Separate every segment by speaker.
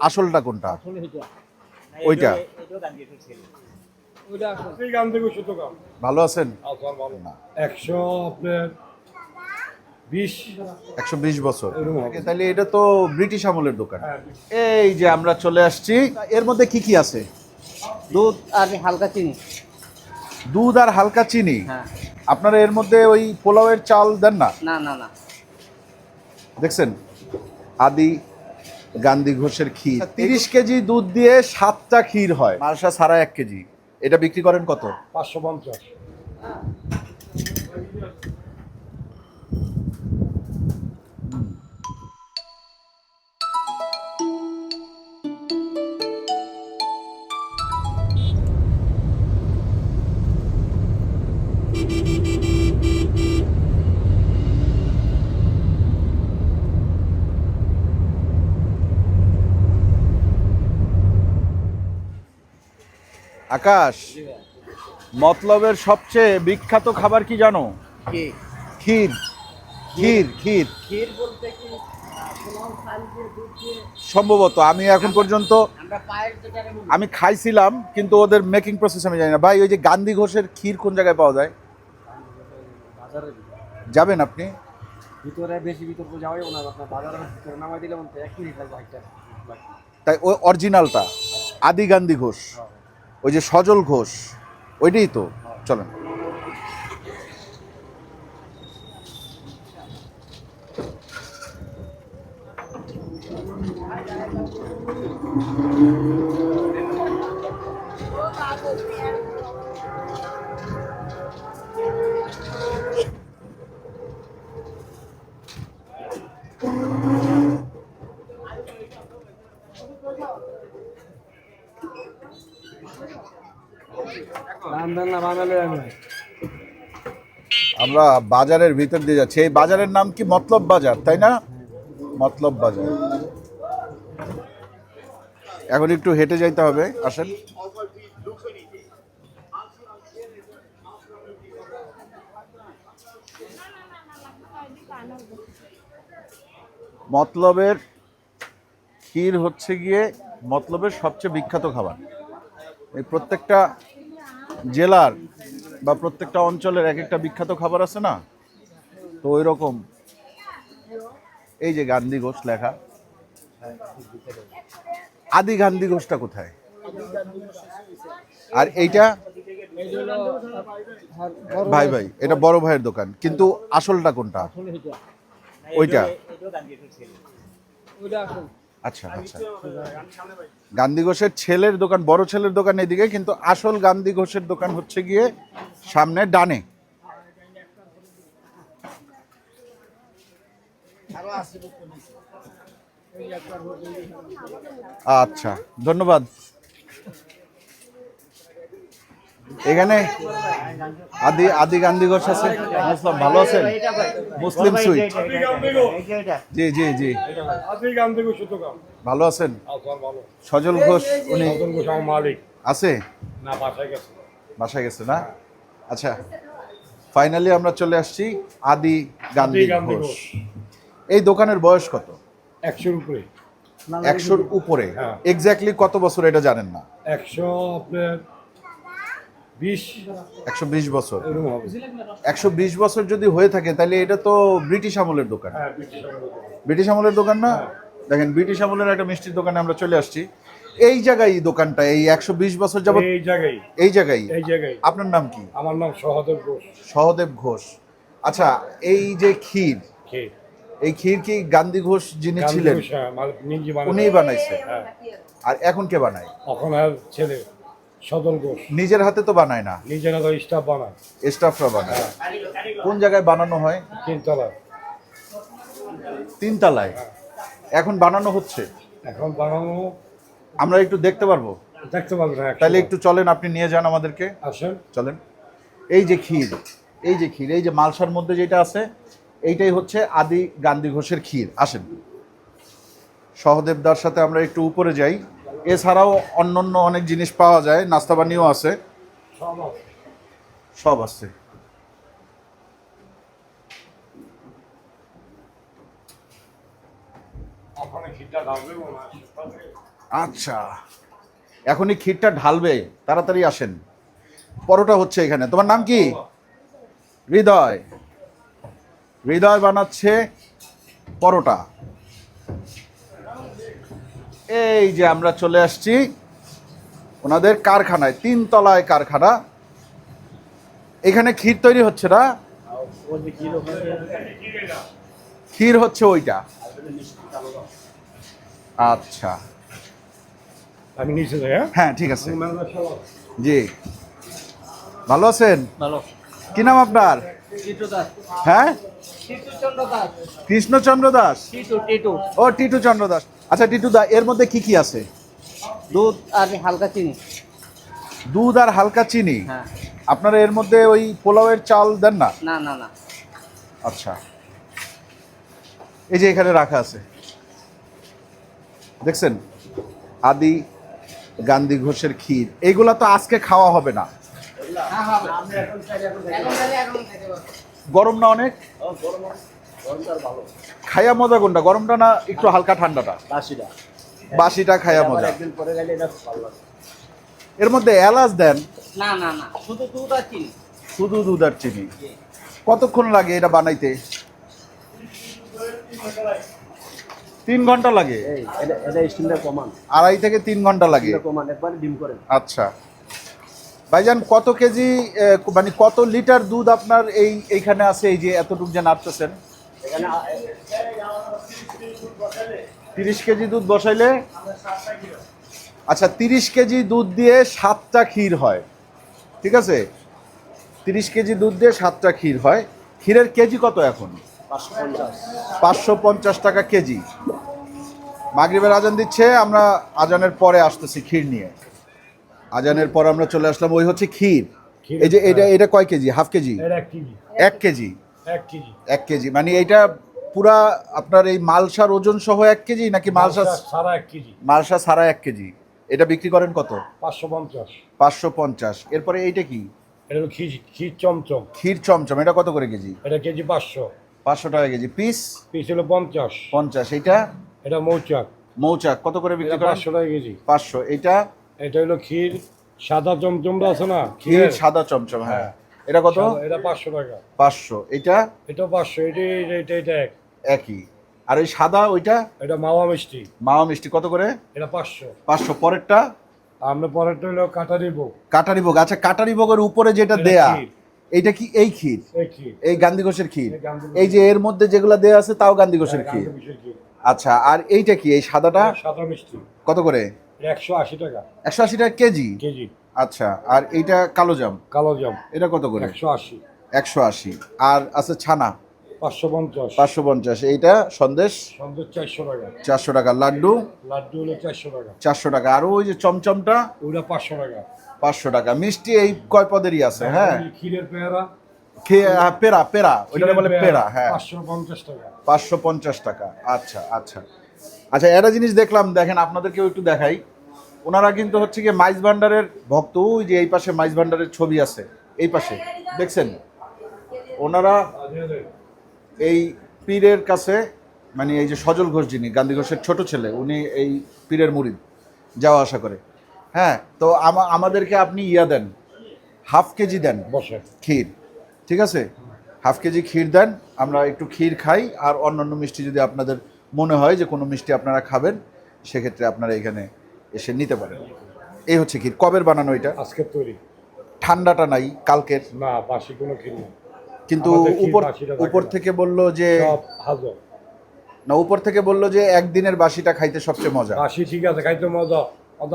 Speaker 1: আসলটা কোনটা? ওইটা। ভালো আছেন?
Speaker 2: একশো আপনার বিশ।
Speaker 1: একশো বিশ বছর। তাহলে এটা তো ব্রিটিশ আমলের দোকান।
Speaker 2: হ্যাঁ।
Speaker 1: এই যে আমরা চলে আসছি এর মধ্যে কি কি আছে?
Speaker 3: দুধ আর হালকা চিনি।
Speaker 1: দুধ আর হালকা চিনি?
Speaker 3: হ্যাঁ।
Speaker 1: আপনারা এর মধ্যে ওই পোলাওয়ের চাল দেন না?
Speaker 3: না না না।
Speaker 1: দেখছেন? আদি গান্ধী ঘোষের ক্ষীর। তিরিশ কেজি দুধ দিয়ে সাতটা ক্ষীর হয়। মালসা সারা এক কেজি। এটা বিক্রি করেন কত?
Speaker 2: পাঁচশো পঞ্চাশ।
Speaker 1: আকাশ মতলবের সবচেয়ে বিখ্যাত খাবার কি জানো? ক্ষীর। ক্ষীর। ক্ষীর সম্ভবত আমি এখন পর্যন্ত আমি খাইছিলাম কিন্তু ওদের মেকিং প্রসেস আমি জানি না। ভাই ওই যে গান্ধী ঘোষের ক্ষীর কোন জায়গায় পাওয়া যায়? যাবেন আপনি?
Speaker 4: ভিতরে বেশি ভিতর যাওয়াই না আপনার বাজারের ভিতরে নামাই দিলে এক মিনিট লাগবে
Speaker 1: তাই ওই অরিজিনালটা আদি গান্ধী ঘোষ। ওই যে সজল ঘোষ ওইটাই তো। চলেন
Speaker 4: দাম দেন না বানালে আমি
Speaker 1: আমরা বাজারের ভিতর দিয়ে যাচ্ছি। এই বাজারের নাম কি? মতলব বাজার, তাই না? মতলব বাজার। এখন একটু হেঁটে যাইতে হবে, আসেন। মতলবের ক্ষীর হচ্ছে গিয়ে মতলবের সবচেয়ে বিখ্যাত খাবার। এই প্রত্যেকটা জেলার বা প্রত্যেকটা অঞ্চলের এক একটা বিখ্যাত খাবার আছে না? তো ওই রকম এই যে গান্ধী ঘোষ লেখা। আদি গান্ধী ঘোষটা কোথায়? আর এইটা? ভাই ভাই এটা বড় ভাইয়ের দোকান কিন্তু আসলটা কোনটা? ওইটা। আচ্ছা আচ্ছা। গান্ধী ঘোষের ছেলের দোকান বড় ছেলের দোকান এদিকে কিন্তু আসল গান্ধী ঘোষের দোকান হচ্ছে গিয়ে সামনে ডানে। আচ্ছা ধন্যবাদ। এখানে আদি আদি গান্ধী ঘোষ আছে। মুসলাম ভালো আছেন? মুসলিম সুইট জি জি জি। ভালো আছেন? সজল ঘোষ উনি আছে?
Speaker 2: না বাসায় গেছে
Speaker 1: না? আচ্ছা ফাইনালি আমরা চলে আসছি আদি গান্ধী ঘোষ। এই দোকানের বয়স কত?
Speaker 2: একশোর উপরে।
Speaker 1: একশোর উপরে। এক্স্যাক্টলি কত বছর এটা জানেন না?
Speaker 2: একশো আপনার
Speaker 1: একশো বিশ বছর। একশো বিশ বছর যদি হয়ে থাকে তাহলে এটা তো ব্রিটিশ আমলের দোকান।
Speaker 2: হ্যাঁ ব্রিটিশ আমলের দোকান।
Speaker 1: না? দেখেন ব্রিটিশ আমলের একটা মিষ্টির দোকানে আমরা চলে আসছি। এই জায়গায় দোকানটা এই একশো বিশ বছর যাবত
Speaker 2: এই জায়গায়।
Speaker 1: এই জায়গায়?
Speaker 2: এই জায়গায়।
Speaker 1: আপনার নাম কি?
Speaker 2: আমার নাম সহদেব ঘোষ।
Speaker 1: সহদেব ঘোষ। আচ্ছা এই যে ক্ষীর এই ক্ষীর কি গান্ধী ঘোষ যিনি ছিলেন?
Speaker 2: হ্যাঁ।
Speaker 1: উনিই বানাইছে।
Speaker 2: হ্যাঁ।
Speaker 1: আর এখন কে বানায়?
Speaker 2: এখন আর ছেলে। সদল ঘোষ।
Speaker 1: নিজের হাতে তো বানায় না।
Speaker 2: নিজেরা তো স্টাফ বানায়।
Speaker 1: স্টাফরা বানায়। কোন জায়গায় বানানো হয়?
Speaker 2: তিনতলা
Speaker 1: তিনতলায়। এখন বানানো হচ্ছে?
Speaker 2: এখন বানানো
Speaker 1: আমরা একটু দেখতে পারব?
Speaker 2: দেখতে না
Speaker 1: তাহলে একটু চলেন আপনি নিয়ে যান আমাদেরকে।
Speaker 2: আসেন।
Speaker 1: চলেন। এই যে ক্ষীর এই যে ক্ষীর এই যে মালসার মধ্যে যেটা আছে এইটাই হচ্ছে আদি গান্ধী ঘোষের ক্ষীর। আসেন। সহদেবদার সাথে আমরা একটু উপরে যাই। এছাড়াও অন্যান্য অনেক জিনিস পাওয়া যায় নাস্তা পানিও আছে।
Speaker 2: সব আছে।
Speaker 1: আচ্ছা। এখনই ক্ষীরটা ঢালবে তাড়াতাড়ি আসেন। পরোটা হচ্ছে এখানে। তোমার নাম কি? হৃদয়। হৃদয় বানাচ্ছে পরোটা। এই যে আমরা চলে আসছি ওনাদের কারখানায় তিন তলায় কারখানা। এখানে ক্ষীর তৈরি হচ্ছে না? ক্ষীর হচ্ছে ওইটা। আচ্ছা।
Speaker 2: আমি নিচে যাই হ্যাঁ?
Speaker 1: হ্যাঁ ঠিক আছে। জি। ভালো আছেন?
Speaker 4: ভালো।
Speaker 1: কি নাম আপনার? হ্যাঁ? কৃষ্ণচন্দ্র দাস? ও টিটু চন্দ্র দাস। আচ্ছা টিটু দা এর মধ্যে কি কি আছে?
Speaker 4: দুধ আর হালকা চিনি।
Speaker 1: দুধ আর হালকা চিনি?
Speaker 4: হ্যাঁ।
Speaker 1: আপনারা এর মধ্যে ওই পোলাওয়ের চাল দেন না?
Speaker 4: না না না।
Speaker 1: আচ্ছা। এই যে এখানে রাখা আছে। দেখছেন? আদি গান্ধী ঘোষের ক্ষীর। এইগুলা তো আজকে খাওয়া হবে না। গরম না অনেক। খাইয়া মজা কোনটা? গরমটা না একটু হালকা ঠান্ডাটা?
Speaker 3: বাসিটা।
Speaker 1: বাসিটা খাইয়া মজা।
Speaker 3: একদিন পরে গেলে এটা ভালো লাগে।
Speaker 1: এর মধ্যে এলাচ দেন।
Speaker 4: না না না শুধু দুধ আর চিনি।
Speaker 1: শুধু দুধ আর চিনি। কতক্ষণ লাগে এটা বানাইতে? তিন ঘণ্টা লাগে। আড়াই থেকে তিন ঘণ্টা লাগে।
Speaker 3: কমান একবারে ডিম করেন
Speaker 1: আচ্ছা। ভাইজান কত কেজি মানে কত লিটার দুধ আপনার এই এইখানে আছে? এই যে এতটুকু যে নাড়তেছেন। তিরিশ কেজি দুধ বসাইলে? আচ্ছা তিরিশ কেজি দুধ দিয়ে সাতটা ক্ষীর হয় ঠিক আছে? তিরিশ কেজি দুধ দিয়ে সাতটা ক্ষীর হয়। ক্ষীরের কেজি কত এখন?
Speaker 3: পাঁচশো পঞ্চাশ।
Speaker 1: টাকা কেজি। মাগরিবের আজান দিচ্ছে আমরা আজানের পরে আসতেছি ক্ষীর নিয়ে। আজানের পর আমরা চলে আসলাম ওই হচ্ছে ক্ষীর। এই যে এটা
Speaker 2: হ্যাঁ।
Speaker 1: এটা কয় কেজি? Half KG?
Speaker 2: এটা এক কেজি।
Speaker 1: এক কেজি। মানে এইটা পুরা আপনার এই মালসার ওজন সহ এক কেজি নাকি মালসা
Speaker 2: সারা এক কেজি?
Speaker 1: মালসা সারা এক কেজি। এটা বিক্রি করেন কত?
Speaker 2: পাঁচশো পঞ্চাশ।
Speaker 1: পাঁচশো পঞ্চাশ। এরপরে এইটা কি?
Speaker 2: এটা হলো ক্ষীর ক্ষীর চমচম।
Speaker 1: ক্ষীর চমচম। এটা কত করে কেজি?
Speaker 2: এটা কেজি পাঁচশো।
Speaker 1: পাঁচশো টাকা কেজি। পিস?
Speaker 2: পিস হলো পঞ্চাশ।
Speaker 1: পঞ্চাশ। এইটা?
Speaker 2: এটা মৌচাক।
Speaker 1: মৌচাক। কত করে বিক্রি করেন?
Speaker 2: পাঁচশো টাকা কেজি।
Speaker 1: পাঁচশো। এইটা?
Speaker 2: এটা হলো ক্ষীর। সাদা চমচমটা আছে না?
Speaker 1: ক্ষীর? সাদা চমচম হ্যাঁ।
Speaker 2: হ্যাঁ।
Speaker 1: এটা কত?
Speaker 2: এটা পাঁচশো টাকা।
Speaker 1: পাঁচশো। এটা?
Speaker 2: এটা পাঁচশো এটা এটা এটা এটা এক।
Speaker 1: একই। আর ওই সাদা ওইটা?
Speaker 2: এটা মাওয়া মিষ্টি।
Speaker 1: মাওয়া মিষ্টি কত করে?
Speaker 2: এটা পাঁচশো।
Speaker 1: পাঁচশো। পরেরটা?
Speaker 2: আমরা পরেরটা হলো কাটারি ভোগ
Speaker 1: কাটারি ভোগ আচ্ছা কাটারি ভোগের উপরে যেটা দেয়া এইটা কি এই ক্ষীর?
Speaker 2: এই ক্ষীর।
Speaker 1: এই গান্ধী ঘোষের ক্ষীর।
Speaker 2: এই
Speaker 1: যে এর মধ্যে যেগুলো দেয়া আছে তাও গান্ধী ঘোষের
Speaker 2: হ্যাঁ,
Speaker 1: ক্ষীর।
Speaker 2: গান্ধী ঘোষের ক্ষীর।
Speaker 1: আচ্ছা আর এইটা কি? এই সাদাটা?
Speaker 2: সাদা মিষ্টি।
Speaker 1: কত করে?
Speaker 2: একশো আশি টাকা।
Speaker 1: একশো আশি টাকা কেজি?
Speaker 2: কেজি।
Speaker 1: আচ্ছা আর এইটা কালো জাম?
Speaker 2: কালো জাম।
Speaker 1: এটা কত করে?
Speaker 2: একশো আশি।
Speaker 1: একশো আশি। আর আছে ছানা?
Speaker 2: পাঁচশো পঞ্চাশ।
Speaker 1: পাঁচশো পঞ্চাশ। এইটা সন্দেশ?
Speaker 2: সন্দেশ চারশো টাকা।
Speaker 1: চারশো টাকা। লাড্ডু?
Speaker 2: লাড্ডু হলো চারশো টাকা।
Speaker 1: চারশো টাকা। আর ওই যে চমচমটা?
Speaker 2: ওটা পাঁচশো টাকা।
Speaker 1: পাঁচশো টাকা। মিষ্টি এই কয় পদেরই আছে? হ্যাঁ।
Speaker 2: ক্ষীরের পেয়ারা।
Speaker 1: পেরা পেরা ওইটা বলে পেরা হ্যাঁ।
Speaker 2: পাঁচশো পঞ্চাশ টাকা।
Speaker 1: পাঁচশো পঞ্চাশ টাকা। আচ্ছা আচ্ছা। আচ্ছা একটা জিনিস দেখলাম। দেখেন আপনাদেরকেও একটু দেখাই। ওনারা কিন্তু হচ্ছে গিয়ে মাইজ ভান্ডারের ভক্ত ওই যে এই পাশে মাইজ ভান্ডারের ছবি আছে এই পাশে দেখছেন? ওনারা এই পীরের কাছে মানে এই যে সজল ঘোষ যিনি গান্ধী ঘোষের ছোট ছেলে উনি এই পীরের মুরিদ যাওয়া আসা করে। হ্যাঁ তো আমাদেরকে আপনি ইয়া দেন হাফ কেজি দেন
Speaker 2: বসে।
Speaker 1: ক্ষীর ঠিক আছে? হাফ কেজি ক্ষীর দেন আমরা একটু ক্ষীর খাই আর অন্যান্য মিষ্টি যদি আপনাদের মনে হয় যে কোনো মিষ্টি আপনারা খাবেন সেক্ষেত্রে আপনারা এখানে এসে নিতে পারেন এই হচ্ছে ক্ষীর। কবের বানানো এটা?
Speaker 2: আজকের তৈরি।
Speaker 1: ঠান্ডাটা নাই কালকের?
Speaker 2: না বাসি কোনো ক্ষীর নেই।
Speaker 1: কিন্তু উপর উপর থেকে বলল যে
Speaker 2: হাজর
Speaker 1: না উপর থেকে বলল যে একদিনের বাসিটা খাইতে সবচেয়ে মজা।
Speaker 2: বাসি ঠিক আছে খাইতে মজা।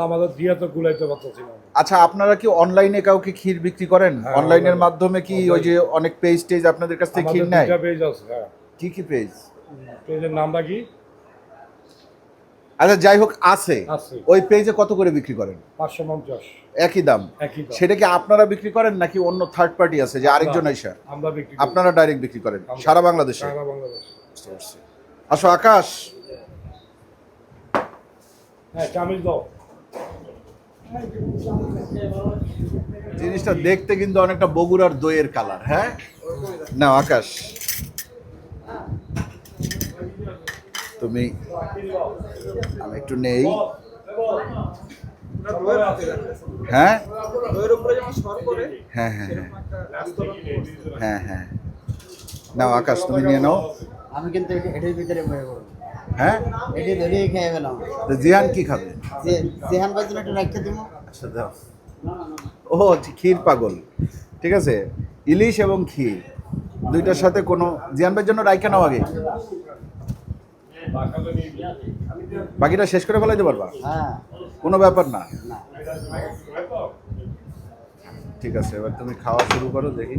Speaker 2: আমাদের দিয়ে তো গুলাইতে পারতেছি
Speaker 1: আচ্ছা আপনারা কি অনলাইনে কাউকে ক্ষীর বিক্রি করেন?
Speaker 2: হ্যাঁ,
Speaker 1: অনলাইনের মাধ্যমে কি ওই যে অনেক পেজ টেজ আপনাদের কাছ থেকে ক্ষীর নেয়?
Speaker 2: পেজ আছে হ্যাঁ।
Speaker 1: কি কি পেজ
Speaker 2: পেজের নামটা কি?
Speaker 1: আচ্ছা যাই হোক আছে। ওই পেজে কত করে বিক্রি করেন?
Speaker 2: পাঁচশো পঞ্চাশ।
Speaker 1: একই দাম? সেটা কি আপনারা বিক্রি করেন নাকি অন্য থার্ড পার্টি আছে যে আরেকজন
Speaker 2: আমরা
Speaker 1: আপনারা ডাইরেক্ট বিক্রি করেন সারা বাংলাদেশে? আসো আকাশ।
Speaker 2: হ্যাঁ
Speaker 1: জিনিসটা দেখতে কিন্তু অনেকটা বগুড়ার দইয়ের কালার হ্যাঁ? না আকাশ। তুমি আমি একটু নেই। হ্যাঁ? হ্যাঁ হ্যাঁ হ্যাঁ। হ্যাঁ হ্যাঁ। নাও আকাশ তুমি নিয়ে নাও।
Speaker 3: আমি কিন্তু এটি- এটির ভিতরে বয়ে করব
Speaker 1: হ্যাঁ?
Speaker 3: এটি ধরেই খেয়ে গেলাম
Speaker 1: তো জিহান কি খাবে?
Speaker 3: জেহান বাজন একটু রাখতে দিব।
Speaker 1: আচ্ছা দাও। ও ক্ষীর পাগল। ঠিক আছে? ইলিশ এবং ক্ষীর। দুইটার সাথে কোনো জিয়ান ভাইয়ের জন্য রাইখা নাও আগে। বাকিটা শেষ করে ফেলাইতে পারবা?
Speaker 3: হ্যাঁ।
Speaker 1: কোনো ব্যাপার না। ঠিক আছে এবার তুমি খাওয়া শুরু করো দেখি।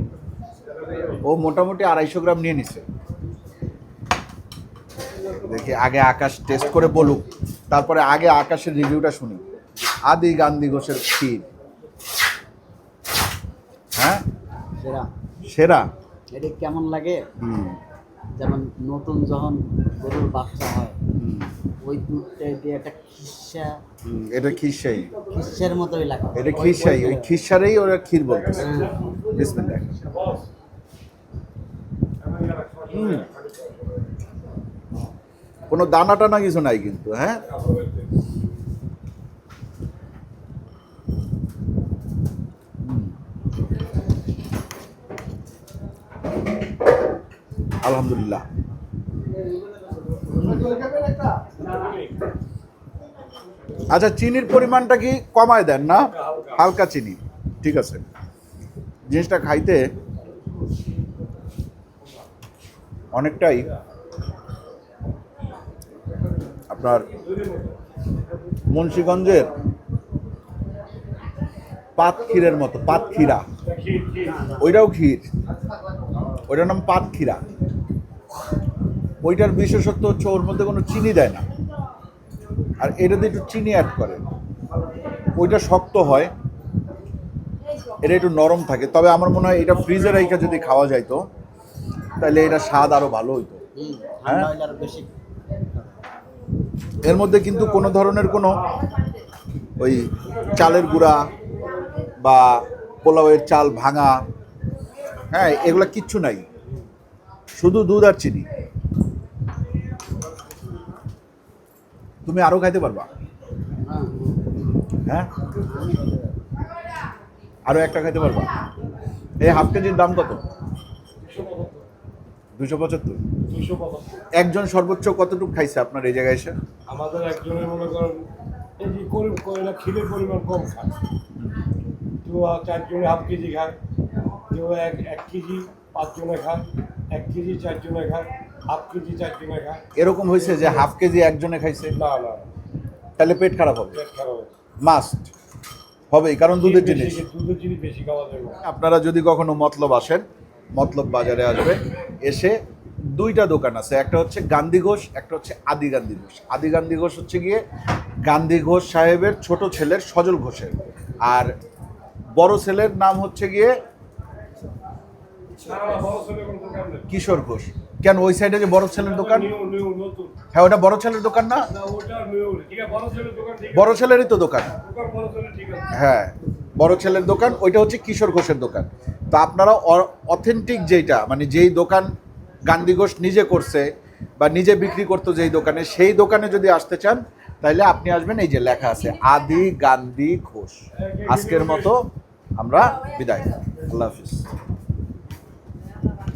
Speaker 1: ও মোটামুটি আড়াইশো গ্রাম নিয়ে নিছে। দেখি আগে আকাশ টেস্ট করে বলুক। তারপরে আগে আকাশের রিভিউটা শুনি। আদি গান্ধী ঘোষের ক্ষীর। হ্যাঁ?
Speaker 3: সেরা।
Speaker 1: সেরা?
Speaker 3: এটি কেমন লাগে?
Speaker 1: হুম।
Speaker 3: যেমন নতুন যখন গরুর বাচ্চা হয় ওই দুধটা দিয়ে একটা খিসা
Speaker 1: এটা খিরসাই
Speaker 3: খিসের মতোই লাগে।
Speaker 1: এটা খিরসাই ওই খিরসারেই ওরা ক্ষীর বলতেছে। বিসমিল্লাহ। হুম। কোনো দানা টানা কিছু নাই কিন্তু হ্যাঁ? আলহামদুলিল্লাহ। আচ্ছা চিনির পরিমাণটা কি কমায় দেন না? হালকা চিনি। ঠিক আছে। জিনিসটা খাইতে অনেকটাই আপনার মুন্সীগঞ্জের পাত ক্ষীরের মতো, পাত ক্ষীরা। ওইটাও ক্ষীর। ওইটার নাম পাত ক্ষীরা। ওইটার বিশেষত্ব হচ্ছে ওর মধ্যে কোনো চিনি দেয় না। আর এটাতে একটু চিনি অ্যাড করে। ওইটা শক্ত হয় এটা একটু নরম থাকে। তবে আমার মনে হয় এটা ফ্রিজে রেখে যদি খাওয়া যাইতো তাহলে এটা স্বাদ আরও ভালো হইতো। হ্যাঁ? এর মধ্যে কিন্তু কোনো ধরনের কোনো ওই চালের গুঁড়া বা পোলাওয়ের চাল ভাঙা হ্যাঁ এগুলা কিচ্ছু নাই। শুধু দুধ আর চিনি। তুমি আরও খাইতে পারবা।
Speaker 3: হ্যাঁ?
Speaker 1: হ্যাঁ আরও একটা খাইতে পারবা। এই হাফ কেজির দাম কত? দুশো পঁচাত্তর। একজন সর্বোচ্চ কতটুকু খাইছে আপনার এই জায়গায় এসে?
Speaker 2: আমাদের একজনের মনে করেন এই যে কয়লা পরিমাণ কম খায়। কেউ চারজনে হাফ কেজি খায় কেউ এক এক কেজি পাঁচজনে খায়। এক কেজি চারজনে খায় হাফ কেজি চারজনে খায়
Speaker 1: এরকম হয়েছে যে হাফ কেজি একজনে খাইছে?
Speaker 2: না না।
Speaker 1: তাহলে পেট খারাপ হবে?
Speaker 2: পেট খারাপ হবে।
Speaker 1: মাস্ট হবেই কারণ দুধের জিনিস।
Speaker 2: দুধের জিনিস বেশি খাওয়া যাবে।
Speaker 1: আপনারা যদি কখনো মতলব আসেন মতলব বাজারে আসবে এসে দুইটা দোকান আছে। একটা হচ্ছে গান্ধী ঘোষ একটা হচ্ছে আদি গান্ধী ঘোষ। আদি গান্ধী ঘোষ হচ্ছে গিয়ে গান্ধী ঘোষ সাহেবের ছোট ছেলের সজল ঘোষের। আর বড় ছেলের নাম হচ্ছে গিয়ে
Speaker 2: না, না, বড় ছেলে কোনো দোকান নেই।
Speaker 1: কিশোর ঘোষ। কেন ওই সাইডে যে বড় ছেলের দোকান। হ্যাঁ ওটা বড় ছেলের দোকান না?
Speaker 2: বড়
Speaker 1: ছেলেরই তো দোকান। হ্যাঁ বড় ছেলের দোকান ওইটা হচ্ছে কিশোর ঘোষের দোকান। তো আপনারা অথেন্টিক যেইটা মানে যেই দোকান গান্ধী ঘোষ নিজে করছে বা নিজে বিক্রি করতো যেই দোকানে সেই দোকানে যদি আসতে চান তাহলে আপনি আসবেন এই যে লেখা আছে আদি গান্ধী ঘোষ। আজকের মতো আমরা বিদায়। আল্লাহ হাফিজ। Bye-bye.